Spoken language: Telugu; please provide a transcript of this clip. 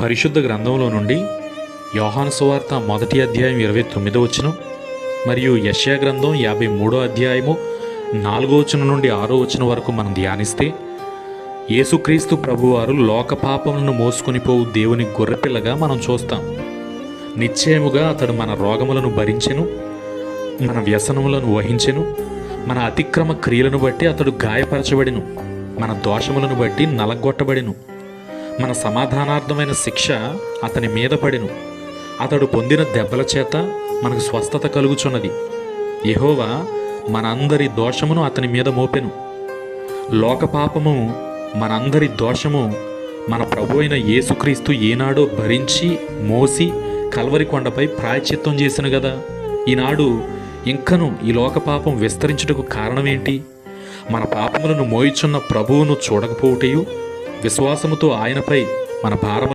పరిశుద్ధ గ్రంథంలో నుండి యోహాను సువార్త మొదటి అధ్యాయం ఇరవై తొమ్మిదో వచనం మరియు యశ్యా గ్రంథం యాభై మూడో అధ్యాయము నాలుగో వచనం నుండి ఆరో వచనం వరకు మనం ధ్యానిస్తే యేసుక్రీస్తు ప్రభువారు లోక పాపములను మోసుకొని పోవు దేవుని గొర్రెపిల్లగా మనం చూస్తాం. నిశ్చయముగా అతడు మన రోగములను భరించెను మన వ్యసనములను వహించెను మన అతిక్రమ క్రియలను బట్టి అతడు గాయపరచబడిను మన దోషములను బట్టి నలగొట్టబడిను. మన సమాధానార్థమైన శిక్ష అతని మీద పడెను. అతడు పొందిన దెబ్బల చేత మనకు స్వస్థత కలుగుచున్నది. యహోవా మనందరి దోషమును అతని మీద మోపెను. లోక పాపము మనందరి దోషము మన ప్రభు అయిన యేసుక్రీస్తు ఏనాడో భరించి మోసి కల్వరి కొండపై ప్రాయచిత్తం చేసిన కదా ఈనాడు ఇంకను ఈ లోక పాపం విస్తరించుటకు కారణమేంటి? మన పాపములను మోయిచున్న ప్రభువును చూడకపోవుటయు విశ్వాసముతో ఆయనపై మన భారం